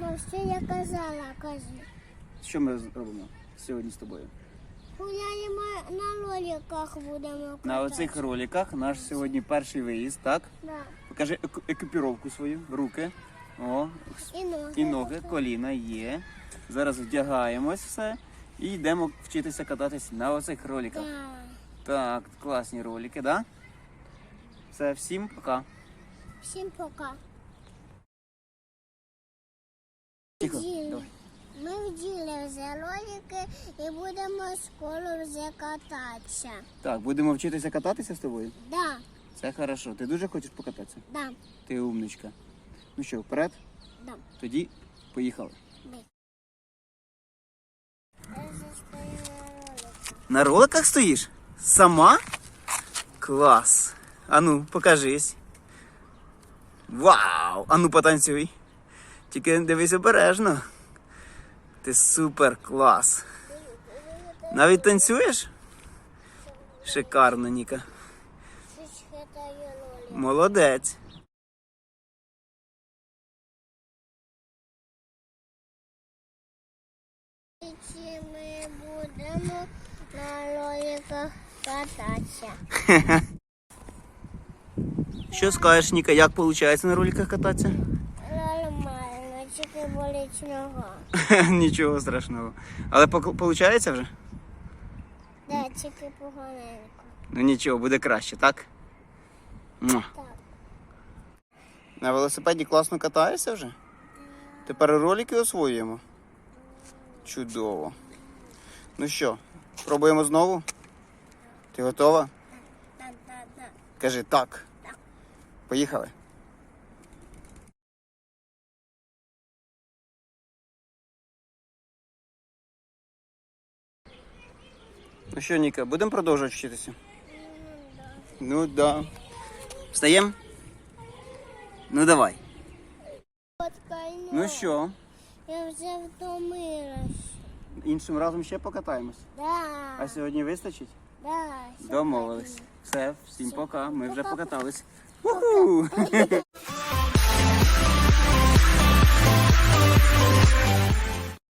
Тато, що я казала, кажи. Що ми робимо сьогодні з тобою? Гуляємо на роликах будемо кататися. На оцих роликах наш сьогодні перший виїзд, так? Да. Покажи еку- екіпіровку свою, руки. О, І ноги. і ноги, коліна є. Зараз вдягаємось все і йдемо вчитися кататись на оцих роликах. Да. Так, класні ролики, да? Все, всім пока. Всім пока. Тихо. Ми вділи вже ролики і будемо скоро вже кататися. Так, будемо вчитися кататися з тобою? Да, Це хорошо. Ти дуже хочеш покататися? да, Ти умничка. Ну що, вперед? да. Тоді поїхали. Я вже стою на роликах. На роликах стоїш? Сама? Клас. Ану, покажись. Вау! Ану, потанцюй. Тільки дивись обережно. Ти супер клас. Навіть танцюєш? Шикарно, Ніка. Молодець. Чи ми будемо на роликах кататися? Що скажеш, Ніка, як виходить на роликах кататися? Тільки болить нога. Нічого страшного. Але виходить вже? Да, тільки поганенько. Ну нічого, буде краще, так? Так. На велосипеді класно катаєшся вже? Тепер ролики освоюємо. Чудово. Ну що, пробуємо знову? Ти готова? Так, так, так. Кажи так. Так. Поїхали. Ну що, Ніка, будемо продовжувати вчитися? Ну да. Встаємо? Ну давай. Ну що, Я вже втомилась. іншим разом ще покатаємось. Да. А сьогодні вистачить? Да, Домовились. Все, всім пока. Ми вже покатались. Уху!